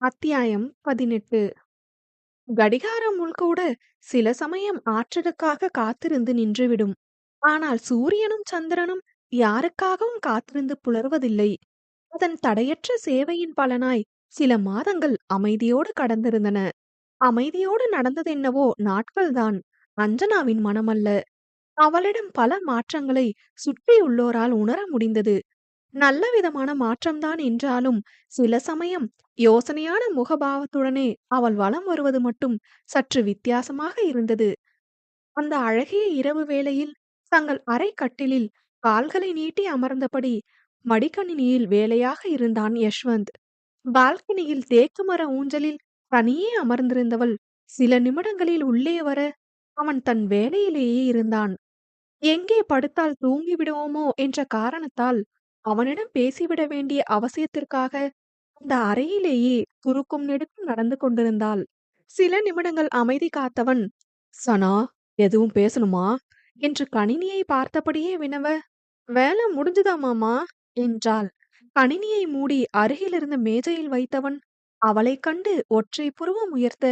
அத்தியாயம் பதினெட்டு. கடிகாரம் முள்கூட சில சமயம் ஆற்றலுக்காக காத்திருந்து நின்றுவிடும். ஆனால் சூரியனும் சந்திரனும் யாருக்காகவும் காத்திருந்து புலர்வதில்லை. அதன் தடையற்ற சேவையின் பலனாய் சில மாதங்கள் அமைதியோடு கடந்திருந்தன. அமைதியோடு நடந்ததென்னவோ நாட்கள்தான். அஞ்சனாவின் மனமல்ல. அவளிடம் பல மாற்றங்களை சுற்றியுள்ளோரால் உணர முடிந்தது. நல்ல விதமான மாற்றம்தான் என்றாலும் சில சமயம் யோசனையான முகபாவத்துடனே அவள் வலம் வருவது மட்டும் சற்று வித்தியாசமாக இருந்தது. அந்த அழகிய இரவு வேளையில் தங்கள் அறை கட்டிலில் கால்களை நீட்டி அமர்ந்தபடி மடிக்கணினியில் வேலையாக இருந்தான் யஷ்வந்த். பால்கனியில் தேக்கு மர ஊஞ்சலில் தனியே அமர்ந்திருந்தவள் சில நிமிடங்களில் உள்ளே வர அவன் தன் வேலையிலேயே இருந்தான். எங்கே படுத்தால் தூங்கி விடுவோமோ என்ற காரணத்தால் அவனிடம் பேசிவிட வேண்டிய அவசியத்திற்காக அந்த அறையிலேயே குறுக்கும் நெடுக்கும் நடந்து கொண்டிருந்தாள். சில நிமிடங்கள் அமைதி காத்தவன் சனா எதுவும் பேசணுமா என்று கணினியை பார்த்தபடியே வினவ வேலை முடிஞ்சுதா மாமா என்றாள். கணினியை மூடி அருகிலிருந்த மேஜையில் வைத்தவன் அவளைக் கண்டு ஒற்றை புருவம் உயர்த்த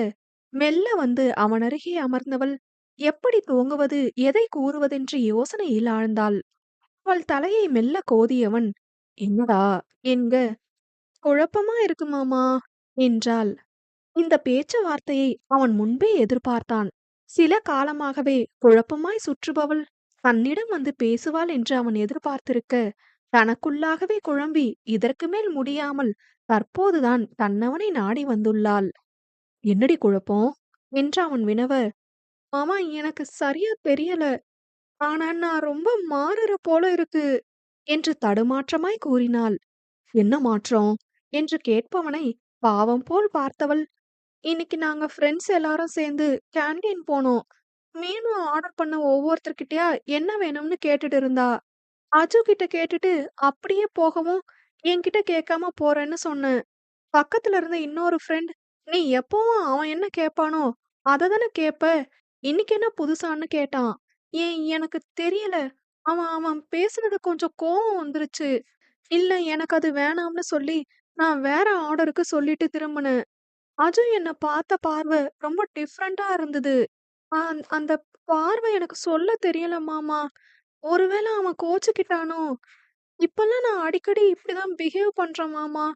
மெல்ல வந்து அவன் அருகே அமர்ந்தவள் எப்படி தூங்குவது? எதை கூறுவதென்று யோசனையில் ஆழ்ந்தாள். அவள் தலையை மெல்ல கோதியவன் என்னடா என்க குழப்பமா இருக்கு மாமா என்றாள். இந்த பேச்சுவார்த்தையை அவன் முன்பே எதிர்பார்த்தான். சில காலமாகவே குழப்பமாய் சுற்றுபவள் தன்னிடம் வந்து பேசுவாள் என்று அவன் எதிர்பார்த்திருக்க தனக்குள்ளாகவே குழம்பி இதற்கு மேல் முடியாமல் தற்போதுதான் தன்னவனை நாடி வந்துள்ளாள். என்னடி குழப்பம்? என்று அவன் வினவ மாமா எனக்கு சரியா தெரியல. ஆனா நான் ரொம்ப மாறுற போல இருக்கு என்று தடுமாற்றமாய் கூறினாள். என்ன மாற்றம்? என்று கேட்பவனை பாவம் போல் பார்த்தவள். இன்னைக்கு நாங்க ஃப்ரெண்ட்ஸ் எல்லாரும் சேர்ந்து கேண்டீன் போனோம். மீனு ஆர்டர் பண்ண ஒவ்வொருத்தர்கிட்டயா என்ன வேணும்னு கேட்டுட்டு இருந்தா. அஜு கிட்ட கேட்டுட்டு அப்படியே போகவும் என்கிட்ட கேட்காம போறேன்னு சொன்னேன். பக்கத்துல இருந்த இன்னொரு ஃப்ரெண்ட் நீ எப்பவும் அவன் என்ன கேட்பானோ அதை தானே கேட்ப இன்னைக்கு என்ன புதுசான்னு கேட்டான். ஏன் எனக்கு தெரியல. அவன் அவன் பேசுனது கொஞ்சம் கோவம் வந்துருச்சு. இல்ல எனக்கு அது வேணாம்னு சொல்லி நான் வேற ஆர்டருக்கு சொல்லிட்டு திரும்பினேன். அஜு என்ன பார்த்த பார்வை ரொம்ப டிஃப்ரெண்டா இருந்தது. அந்- அந்த பார்வை எனக்கு சொல்ல தெரியல மாமா. ஒருவேளை அவன் கோச்சுக்கிட்டானோ? இப்பெல்லாம் நான் அடிக்கடி இப்படிதான் பிஹேவ் பண்றேன் மாமா.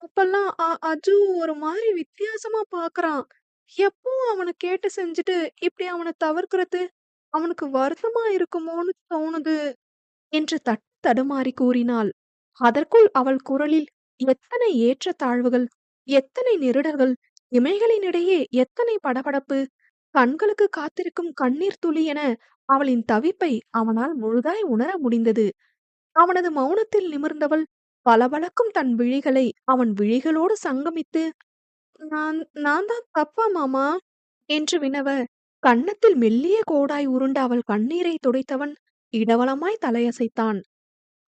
இப்பெல்லாம் அ- அஜு ஒரு மாதிரி வித்தியாசமா பாக்குறான் எப்பவும் அவனை கேட்டு செஞ்சுட்டு இப்படி அவனை தவிர்க்கிறது? அவனுக்கு வருத்தமா இருக்குமோன்னு தோணுது என்று தட்டு தடுமாறி கூறினாள். அதற்குள் அவள் குரலில் எத்தனை ஏற்ற தாழ்வுகள் எத்தனை நெருடர்கள் இமைகளினிடையே எத்தனை படபடப்பு கண்களுக்கு காத்திருக்கும் கண்ணீர் துளி என அவளின் தவிப்பை அவனால் முழுதாய் உணர முடிந்தது. அவனது மௌனத்தில் நிமிர்ந்தவள் பளபளக்கும் தன் விழிகளை அவன் விழிகளோடு சங்கமித்து நான் நான் தான் தப்பா மாமா? என்று வினவ கன்னத்தில் மெல்லிய கோடாய் உருண்ட அவள் கண்ணீரை துடைத்தவன் இடவளமாய் தலையசைத்தான்.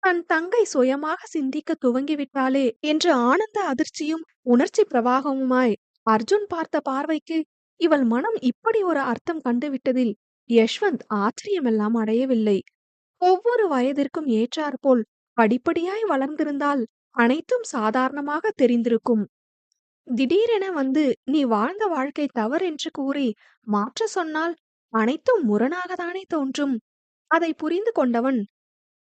தன் தங்கை சுயமாக சிந்திக்க துவங்கிவிட்டாளே என்ற ஆனந்த அதிர்ச்சியும் உணர்ச்சி பிரவாகமுமாய் அர்ஜுன் பார்த்த பார்வைக்கு இவள் மனம் இப்படி ஒரு அர்த்தம் கண்டுவிட்டதில் யஷ்வந்த் ஆச்சரியமெல்லாம் அடையவில்லை. ஒவ்வொரு வயதிற்கும் ஏற்றாற்போல் படிப்படியாய் வளர்ந்திருந்தால் அனைத்தும் சாதாரணமாக தெரிந்திருக்கும். திடீரென வந்து நீ வாழ்ந்த வாழ்க்கை தவறென்று கூறி மாற்ற சொன்னால் அனைத்தும் முரணாகத்தானே தோன்றும். அதை புரிந்து கொண்டவன்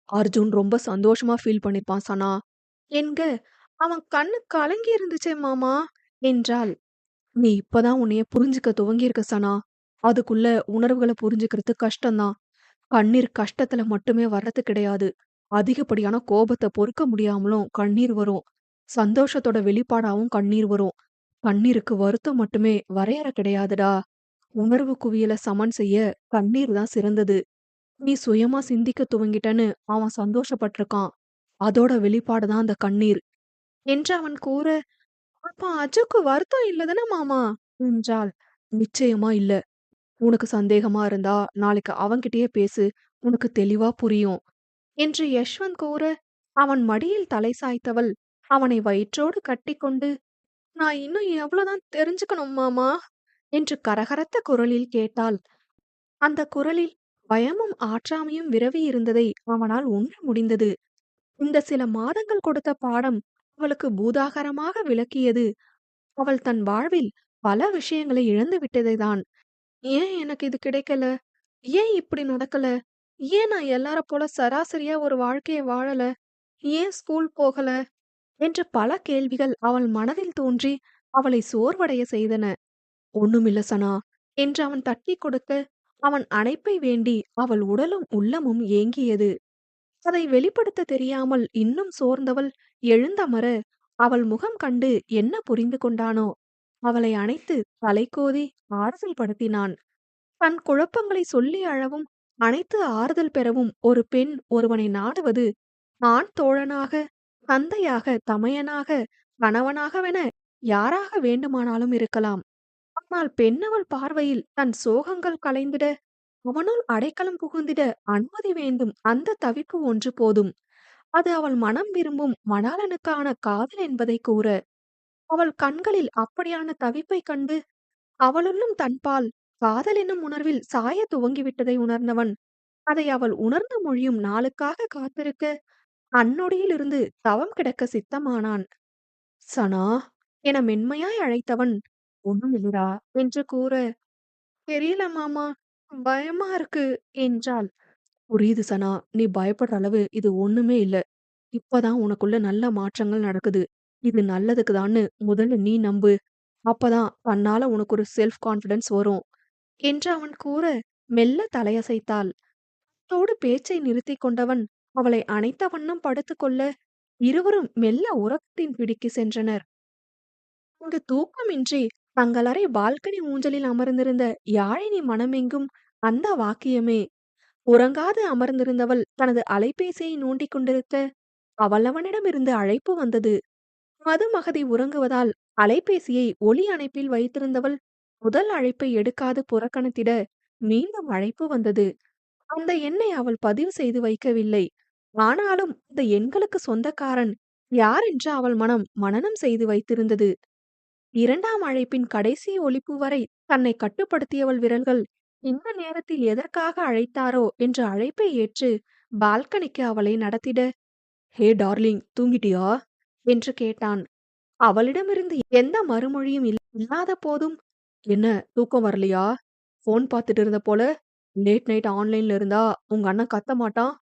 அர்ஜுன் ரொம்ப சந்தோஷமா ஃபீல் பண்ணிருப்பான் சனா. என்க அவன் கண்ணு கலங்கி இருந்துச்சே மாமா என்றாள். நீ இப்பதான் உன்னைய புரிஞ்சுக்க துவங்கியிருக்க சனா. அதுக்குள்ள உணர்வுகளை புரிஞ்சுக்கிறது கஷ்டம்தான். கண்ணீர் கஷ்டத்துல மட்டுமே வர்றது கிடையாது. அதிகப்படியான கோபத்தை பொறுக்க முடியாமலும் கண்ணீர் வரும். சந்தோஷத்தோட வெளிப்பாடாவும் கண்ணீர் வரும் கண்ணீருக்கு வருத்தம் மட்டுமே வரையறை கிடையாதுடா உணர்வு குவியலை சமன் செய்ய கண்ணீர் தான் சிறந்தது நீ சுயமா சிந்திக்க துவங்கிட்டன்னு அவன் சந்தோஷப்பட்டிருக்கான் அதோட வெளிப்பாடு தான் அந்த கண்ணீர் என்று அவன் கூற அப்ப அஜுக்கு வருத்தம் இல்லதானே மாமா? என்றாள். நிச்சயமா இல்ல. உனக்கு சந்தேகமா இருந்தா நாளைக்கு அவன்கிட்டயே பேசு. உனக்கு தெளிவா புரியும். என்று யஷ்வந்த் கூற, அவன் மடியில் தலை சாய்த்தவள் அவனை வயிற்றோடு கட்டிக்கொண்டு, நான் இன்னும் எவ்வளவுதான் தெரிஞ்சுக்கணும் மாமா? என்று கரகரத்த குரலில் கேட்டாள். அந்த குரலில் பயமும் ஆற்றாமையும் விரவி இருந்ததை அவனால் உணர முடிந்தது. இந்த சில மாதங்கள் கொடுத்த பாடம் அவளுக்கு பூதாகரமாக விளக்கியது. அவள் தன் வாழ்வில் பல விஷயங்களை இழந்து விட்டதைதான். ஏன் எனக்கு இது கிடைக்கல? ஏன் இப்படி நடக்கல? ஏன் நான் எல்லார போல சராசரியா ஒரு வாழ்க்கையை வாழல? ஏன் ஸ்கூல் போகல? என்று பல கேள்விகள் அவள் மனதில் தோன்றி அவளை சோர்வடைய செய்தன. ஒண்ணுமில்ல சனா என்று அவன் தட்டிக் கொடுக்க, அவன் அணைப்பை வேண்டி அவள் உடலும் உள்ளமும் ஏங்கியது. அதை வெளிப்படுத்த தெரியாமல் இன்னும் சோர்ந்தவள் எழுந்தமர, அவள் முகம் கண்டு என்ன புரிந்து கொண்டானோ, அவளை அணைத்து தலைக்கோதி ஆறுதல் படுத்தினான். தன் குழப்பங்களை சொல்லி அழவும், அணைத்து ஆறுதல் பெறவும் ஒரு பெண் ஒருவனை நாடுவது, ஆண் தோழனாக, தந்தையாக, தமையனாக, கணவனாகவென யாராக வேண்டுமானாலும் இருக்கலாம். ஆனால் பெண்ணவள் பார்வையில் தன் சோகங்கள் கலைந்திட, அவனுள் அடைக்கலம் புகுந்திட அனுமதி வேண்டும் அந்த தவிப்பு ஒன்று போதும். அது அவள் மனம் விரும்பும் மணாளனுக்கான காதல் என்பதைக் கூற. அவள் கண்களில் அப்படியான தவிப்பைக் கண்டு, அவளுள்ளும் தன்பால் காதல் என்னும் உணர்வில் சாயத் துவங்கிவிட்டதை உணர்ந்தவன், அதை அவள் உணர்ந்து மொழியும் நாளுக்காக காத்திருக்க, அந்நொடியிலிருந்து தவம் கிடக்க சித்தமானான். சனா என மென்மையாய் அழைத்தவன், ஒண்ணுமில்லடா என்று கூற, தெரியல மாமா, பயமா இருக்கு என்றாள். புரியுது சனா, நீ பயப்படுற அளவு இது ஒண்ணுமே இல்ல. இப்பதான் உனக்குள்ள நல்ல மாற்றங்கள் நடக்குது. இது நல்லதுக்கு தான்னு முதல்ல நீ நம்பு. அப்பதான் தன்னால உனக்கு ஒரு செல்ஃப் கான்ஃபிடன்ஸ் வரும். என்று அவன் கூற, மெல்ல தலையசைத்தாள். அத்தோடு பேச்சை நிறுத்திக் கொண்டவன் அவளை அணைத்த வண்ணம் படுத்துக்கொள்ள, இருவரும் மெல்ல உறக்கத்தின் பிடிக்கு சென்றனர். அங்கு தூக்கமின்றி தங்களறை பால்கனி ஊஞ்சலில் அமர்ந்திருந்த யாழினி மனமெங்கும் அந்த வாக்கியமே. உறங்காது அமர்ந்திருந்தவள் தனது அலைபேசியை நோண்டிக் கொண்டிருக்க, அவளவனிடமிருந்து அழைப்பு வந்தது. மதுமகதி உறங்குவதால் அலைபேசியை ஒலி அணைப்பில் வைத்திருந்தவள் முதல் அழைப்பை எடுக்காது புறக்கணித்திட, மீண்டும் அழைப்பு வந்தது. அந்த எண்ணை அவள் பதிவு செய்து வைக்கவில்லை. ஆனாலும் அந்த எண்களுக்கு சொந்தக்காரன் யாரென்று அவள் மனம் மனனம் செய்து வைத்திருந்தது. இரண்டாம் அழைப்பின் கடைசி ஒலிப்பு வரை தன்னை கட்டுப்படுத்தியவள் விரல்கள் இந்த நேரத்தில் எதற்காக அழைத்தாரோ என்று அழைப்பை ஏற்று பால்கனிக்கு அவளை நடத்திட, ஹே டார்லிங் தூங்கிட்டியா? என்று கேட்டான். அவளிடமிருந்து எந்த மறுமொழியும் இல்- இல்லாத போதும், என்ன தூக்கம் வரலையா? போன் பார்த்துட்டு இருந்த போல லேட் நைட் ஆன்லைன்ல இருந்தா உங்க அண்ணன் கத்த மாட்டான்?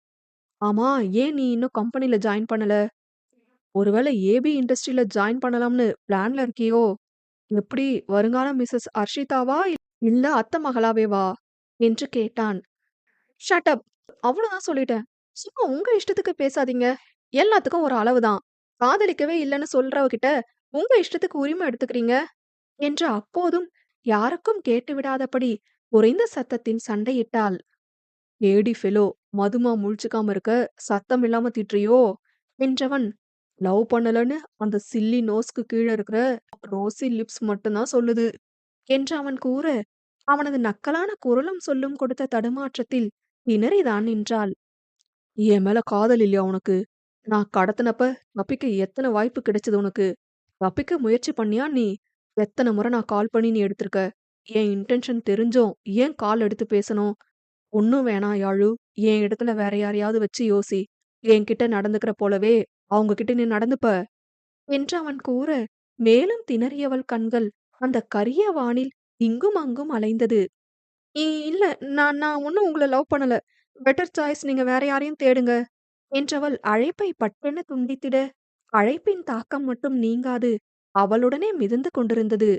ஆமா ஏன் நீ இன்னும் கம்பெனில ஜாயின் பண்ணல? ஒருவேளை ஏபி இண்டஸ்ட்ரியில ஜாயின் பண்ணலாம்னு பிளான்ல இருக்கியோ? எப்படி வருங்கால மிஸ்ஸஸ் அர்ஷிதாவா இல்ல அத்தை மகளாவேவா? என்று கேட்டான். ஷட்டப் அவ்வளவுதான் சொல்லிட்டேன். சும்மா உங்க இஷ்டத்துக்கு பேசாதீங்க. எல்லாத்துக்கும் ஒரு அளவுதான். காதலிக்கவே இல்லைன்னு சொல்றவகிட்ட உங்க இஷ்டத்துக்கு உரிமை எடுத்துக்கிறீங்க. என்று அப்போதும் யாருக்கும் கேட்டு விடாதபடி குறைந்த சத்தத்தில் சண்டையிட்டாள். ஏடி ஃபெலோ மதுமா முழிச்சுக்காம இருக்க சத்தம் இல்லாம திட்டுறியோ? என்றவன் லவ் பண்ணலன்னு அந்த சில்லி நோஸ்க்கு கீழ இருக்கிற ரோசி லிப்ஸ் மட்டும்தான் சொல்லுது. என்று அவன் கூற, அவனது நக்கலான குரலும் சொல்லும் கொடுத்த தடுமாற்றத்தில் திணறிதான் நின்றாள். என் மேல காதல் இல்லையா உனக்கு? நான் கடத்தினப்ப தப்பிக்க எத்தனை வாய்ப்பு கிடைச்சது உனக்கு? தப்பிக்க முயற்சி பண்ணியா நீ? எத்தனை முறை நான் கால் பண்ணி நீ எடுத்திருக்க? என் இன்டென்ஷன் தெரிஞ்சும் ஏன் கால் எடுத்து பேசணும்? ஒண்ணும் வேணாம் யாழு. என் இடத்துல வேற யாரையாவது வச்சு யோசி. என்கிட்ட நடந்துக்கிற போலவே அவங்க கிட்ட நீ நடந்துப்ப. என்று அவன் கூற, மேலும் திணறியவள் கண்கள் அந்த கரிய வானில் இங்கும் அங்கும் அலைந்தது. "இ- இல்ல நான் நான் ஒன்னும் உங்களை லவ் பண்ணல. பெட்டர் சாய்ஸ் நீங்க வேற யாரையும் தேடுங்க. என்றவள் அழைப்பை பட்டென துண்டித்திட, அழைப்பின் தாக்கம் மட்டும் நீங்காது அவளுடனே மிதந்து கொண்டிருந்தது.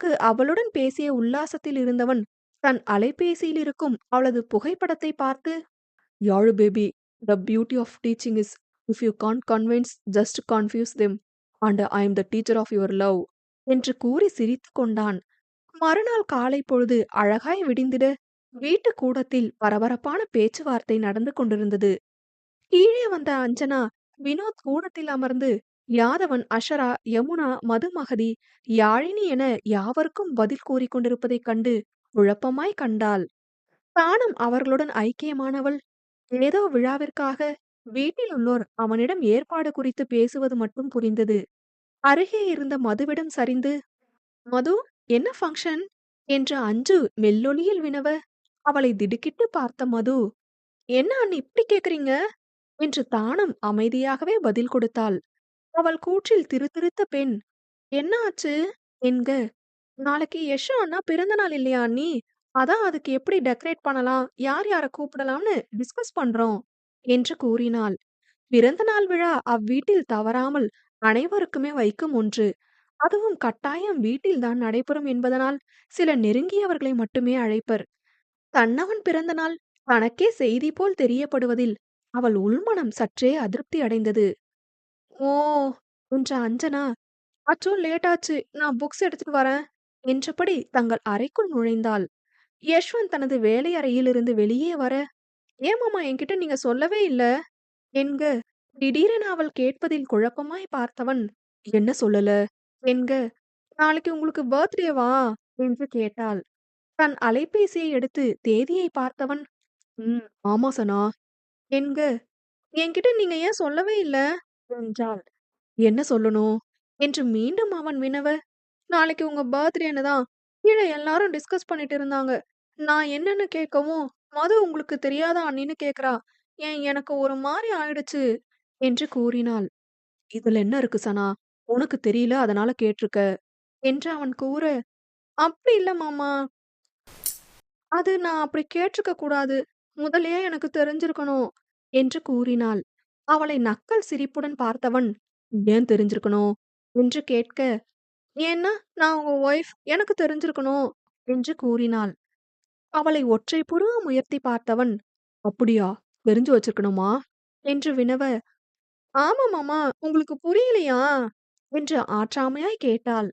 அவளுக்கு அவளுடன் பேசிய உல்லாசத்தில் இருந்தவன் தன் அலைபேசியில் இருக்கும் அவளது புகைப்படத்தை பார்த்து Yazh baby the beauty of teaching is if you can convince just confuse them and I'm the teacher of your love என்று கூறி சிரித்து கொண்டான். மறுநாள் காலை பொழுது அழகாய் விடிந்திட வீட்டு கூடத்தில் பரபரப்பான பேச்சுவார்த்தை நடந்து கொண்டிருந்தது. கீழே வந்த அஞ்சனா வினோத் கூடத்தில் அமர்ந்து யாதவன், அஷரா, யமுனா, மதுமகதி, யாழினி என யாவருக்கும் பதில் கூறிக் கொண்டிருப்பதைக் கண்டு குழப்பமாய் கண்டாள். தானும் அவர்களுடன் ஐக்கியமானவள். ஏதோ விழாவிற்காக வீட்டில் உள்ளோர் அவனிடம் ஏற்பாடு குறித்து பேசுவது மட்டும் புரிந்தது. அருகே இருந்த மதுவிடம் சரிந்து, "மது, என்ன ஃபங்க்ஷன் என்று அஞ்சு மெல்லொலியில் வினவ, அவளை திடுக்கிட்டு பார்த்த மது, "என்ன அண்ணி இப்படி கேக்குறீங்க?" என்று தானும் அமைதியாகவே பதில் கொடுத்தாள். அவள் கூற்றில் திருத்திருத்த பெண், "என்ன ஆச்சு?" என்க, "நாளைக்கு யஷு அண்ணா பிறந்த நாள் இல்லையா அண்ணி? அதான் அதுக்கு எப்படி டெக்கரேட் பண்ணலாம், யார் யார கூப்பிடலாம்னு டிஸ்கஸ் பண்றோம்" என்று கூறினாள். பிறந்த நாள் விழா அவ்வீட்டில் தவறாமல் அனைவருக்குமே வைக்கும் ஒன்று. அதுவும் கட்டாயம் வீட்டில்தான் நடைபெறும் என்பதனால் சில நெருங்கியவர்களை மட்டுமே அழைப்பர். தன்னவன் பிறந்த நாள் தனக்கே செய்தி போல் தெரியப்படுவதில் அவள் உள்மனம் சற்றே அதிருப்தி அடைந்தது. "ஓ" என்ற அஞ்சனா, "அச்சோ லேட் ஆச்சு. நான் புக்ஸ் எடுத்துட்டு வரேன்" என்றபடி தங்கள் அறைக்குள் நுழைந்தாள். யஷ்வந்த் தனது வேலை அறையிலிருந்து வெளியே வர, "ஏன் மாமா என்கிட்ட நீங்க சொல்லவே இல்ல?" என்க, திடீரென அவள் கேட்பதில் குழப்பமாய் பார்த்தவன், "என்ன சொல்லல?" என்க, "நாளைக்கு உங்களுக்கு பர்த்டேவா?" என்று கேட்டாள். தன் அலைபேசியை எடுத்து தேதியை பார்த்தவன், "ம் ஆமா சனா" என்க, "என்கிட்ட நீங்க ஏன் சொல்லவே இல்ல?" என்றாள். "என்ன சொல்லணும்?" என்று மீண்டும் அவன் வினவ, "நாளைக்கு உங்க பர்த்டேன்னு தான் கீழ எல்லாரும் டிஸ்கஸ் பண்ணிட்டு இருந்தாங்க. நான் என்னன்னு கேட்கவும், மது உங்களுக்கு தெரியாதா அண்ணின்னு கேக்குறா. ஏன் எனக்கு ஒரு மாரி ஆயிடுச்சு" என்று கூறினாள். "இதுல என்ன இருக்கு சனா? உனக்கு தெரியல அதனால கேட்டிருக்க" என்று அவன் கூற, "அப்படி இல்ல மாமா. அது நான் அப்படி கேட்டிருக்க கூடாது. முதல்லயே எனக்கு தெரிஞ்சிருக்கணும்" என்று கூறினாள். அவளை நக்கல் சிரிப்புடன் பார்த்தவன், "ஏன் தெரிஞ்சிருக்கணும்?" என்று கேட்க, "ஏன்னா நான் உங்க ஒய்ஃப். எனக்கு தெரிஞ்சிருக்கணும்" என்று கூறினாள். அவளை ஒற்றை புருவ உயர்த்தி பார்த்தவன், "அப்படியா? தெரிஞ்சு வச்சிருக்கணுமா?" என்று வினவ, "ஆமா மாமா. உங்களுக்கு புரியலையா?" என்று ஆற்றாமையாய் கேட்டாள்.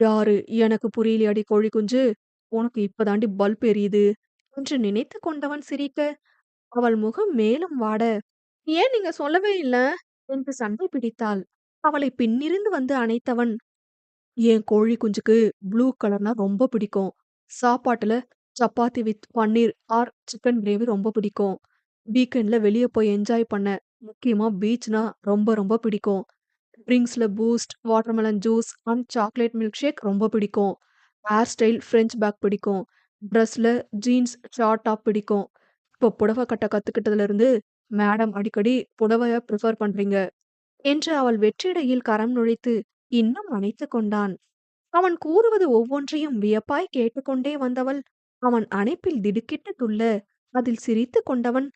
"யாரு? எனக்கு புரியலையாடி கோழி குஞ்சு? உனக்கு இப்பதாண்டி பல்ப் எரியுது" என்று நினைத்து கொண்டவன் சிரிக்க, அவள் முகம் மேலும் வாட, "ஏன் நீங்க சொல்லவே இல்ல?" என்று சண்டை பிடித்தாள். அவளை பின்னிருந்து வந்து அணைத்தவன், "என் கோழி குஞ்சுக்கு ப்ளூ கலர்னா ரொம்ப பிடிக்கும். சாப்பாட்டுல chapati with paneer or chicken gravy ரொம்ப பிடிக்கும். வீக்கெண்ட்ல வெளிய போய் என்ஜாய் பண்ண, முக்கியமா பீச்னா ரொம்ப ரொம்ப பிடிக்கும். ட்ரிங்க்ஸ்ல Boost, watermelon juice and chocolate milk shake ரொம்ப பிடிக்கும். ஹேர் ஸ்டைல் ஃப்ரெஞ்ச் பேக் பிடிக்கும். ட்ரெஸ்ல ஜீன்ஸ், ஷார்ட் டாப் பிடிக்கும். இப்போ புடவை கட்ட கத்துக்கிட்டதுல இருந்து மேடம் அடிக்கடி புடவைய ப்ரிஃபர் பண்றீங்க" என்று அவள் வெற்றிடையில் கரம் நுழைத்து இன்னும் அணைத்து கொண்டான். அவன் கூறுவது ஒவ்வொன்றையும் வியப்பாய் கேட்டுக்கொண்டே வந்தவள், அவன் அணைப்பில் திடுக்கிட்டு துள்ள, அதில் சிரித்து கொண்டவன்,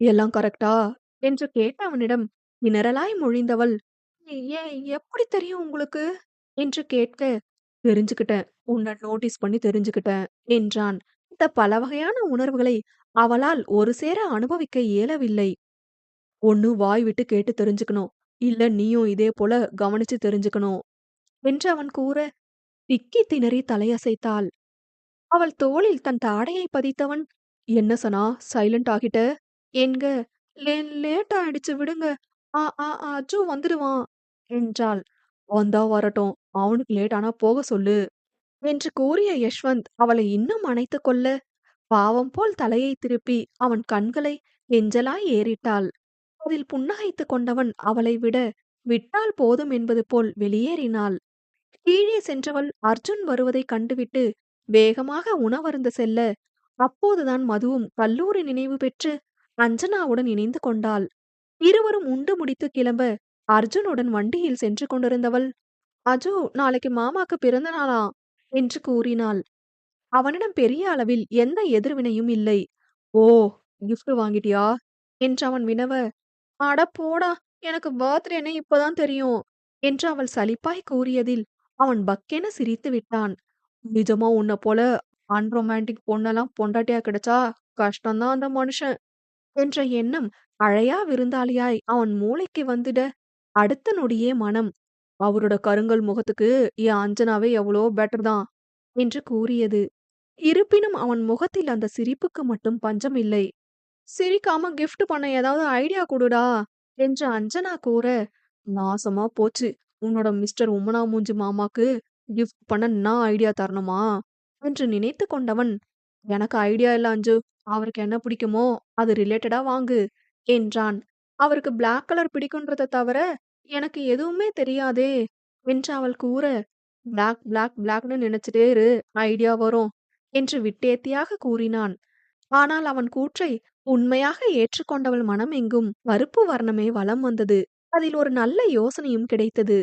"எல்லாம் கரெக்டா என்று கேட்ட அவனிடம் திணறலாய் மொழிந்தவள், "ஏன் எப்படி தெரியும் உங்களுக்கு?" என்று கேட்க, "தெரிஞ்சுக்கிட்டேன். உன்னை நோட்டீஸ் பண்ணி தெரிஞ்சுக்கிட்டேன்" என்றான். இந்த பல வகையான உணர்வுகளை அவளால் ஒரு சேர அனுபவிக்க இயலவில்லை. "ஒண்ணு வாய் விட்டு கேட்டு தெரிஞ்சுக்கணும். இல்ல நீயும் இதே போல கவனிச்சு தெரிஞ்சுக்கணும்" என்று அவன் கூற, திக்கி திணறி தலையசைத்தாள். அவள் தோளில் தன் தாடையை பதித்தவன், "என்ன சனா சைலண்ட் ஆகிட்ட?" என்க, லேன் லேட் ஆயிடுச்சு விடுங்க. ஆ ஆ அஜு வந்துடுவான்" என்றாள். "வந்தா வரட்டும். அவனுக்கு லேட் ஆனா போக சொல்லு" என்று கூறிய யஷ்வந்த் அவளை இன்னும் அணைத்துக் கொள்ள, பாவம் போல் தலையைத் திருப்பி அவன் கண்களை எஞ்சலாய் ஏறிட்டாள். அதில் புன்னகைத்துக் கொண்டவன் அவளை விட, விட்டால் போதும் என்பது போல் வெளியேறினாள். கீழே சென்றவள் அர்ஜுன் வருவதைக் கண்டுவிட்டு வேகமாக உணவருந்து செல்ல, அப்போதுதான் மதுவும் கல்லூரி நினைவு பெற்று அஞ்சனாவுடன் இணைந்து கொண்டாள். இருவரும் உண்டு முடித்து கிளம்ப, அர்ஜுனுடன் வண்டியில் சென்று கொண்டிருந்தவள், "அஜு நாளைக்கு மாமாக்கு பிறந்த நாளா என்று கூறினாள். அவனிடம் பெரிய அளவில் எந்த எதிர்வினையும் இல்லை. "ஓ கிஃப்ட் வாங்கிட்டியா?" என்று அவன் வினவ, "அட போடா எனக்கு பர்த்டேன்னு இப்பதான் தெரியும்" என்று அவள் சலிப்பாய் கூறியதில் அவன் பக்கென சிரித்து விட்டான். "நிஜமா உன்ன போல அன்ரொமான்டிக் பொண்ணெல்லாம் பொண்டாட்டியா கிடைச்சா கஷ்டம்தான் அந்த மனுஷன்" என்ற எண்ணம் அழையா விருந்தாளியாய் அவன் மூளைக்கு வந்துட, அடுத்த நொடியே மனம், "அவரோட கருங்கல் முகத்துக்கு என் அஞ்சனாவே எவ்வளோ பெட்டர் தான்" என்று கூறியது. இருப்பினும் அவன் முகத்தில் அந்த சிரிப்புக்கு மட்டும் பஞ்சம் இல்லை. "சிரிக்காம கிஃப்ட் பண்ண ஏதாவது ஐடியா கொடுடா என்று அஞ்சனா கூற, நாசமா போச்சு. உன்னோட மிஸ்டர் உம்மனா மூஞ்சி மாமாக்கு கிஃப்ட் பண்ண நான் ஐடியா தரணுமா? என்று நினைத்துக் கொண்டவன், எனக்கு ஐடியா இல்ல அஞ்சு. அவருக்கு என்ன பிடிக்குமோ அது ரிலேட்டடா வாங்கு என்றான். அவருக்கு பிளாக் கலர் பிடிக்குன்றதை தவிர எனக்கு எதுவுமே தெரியாதே என்று அவள் கூற, பிளாக் பிளாக் பிளாக்னு நினைச்சிட்டே இரு ஐடியா வரும் என்று விட்டேத்தியாக கூறினான். ஆனால் அவன் கூற்றை உண்மையாக ஏற்றுக்கொண்டவள் மனமெங்கும் கருப்பு வர்ணமே வலம் வந்தது. அதில் ஒரு நல்ல யோசனையும் கிடைத்தது.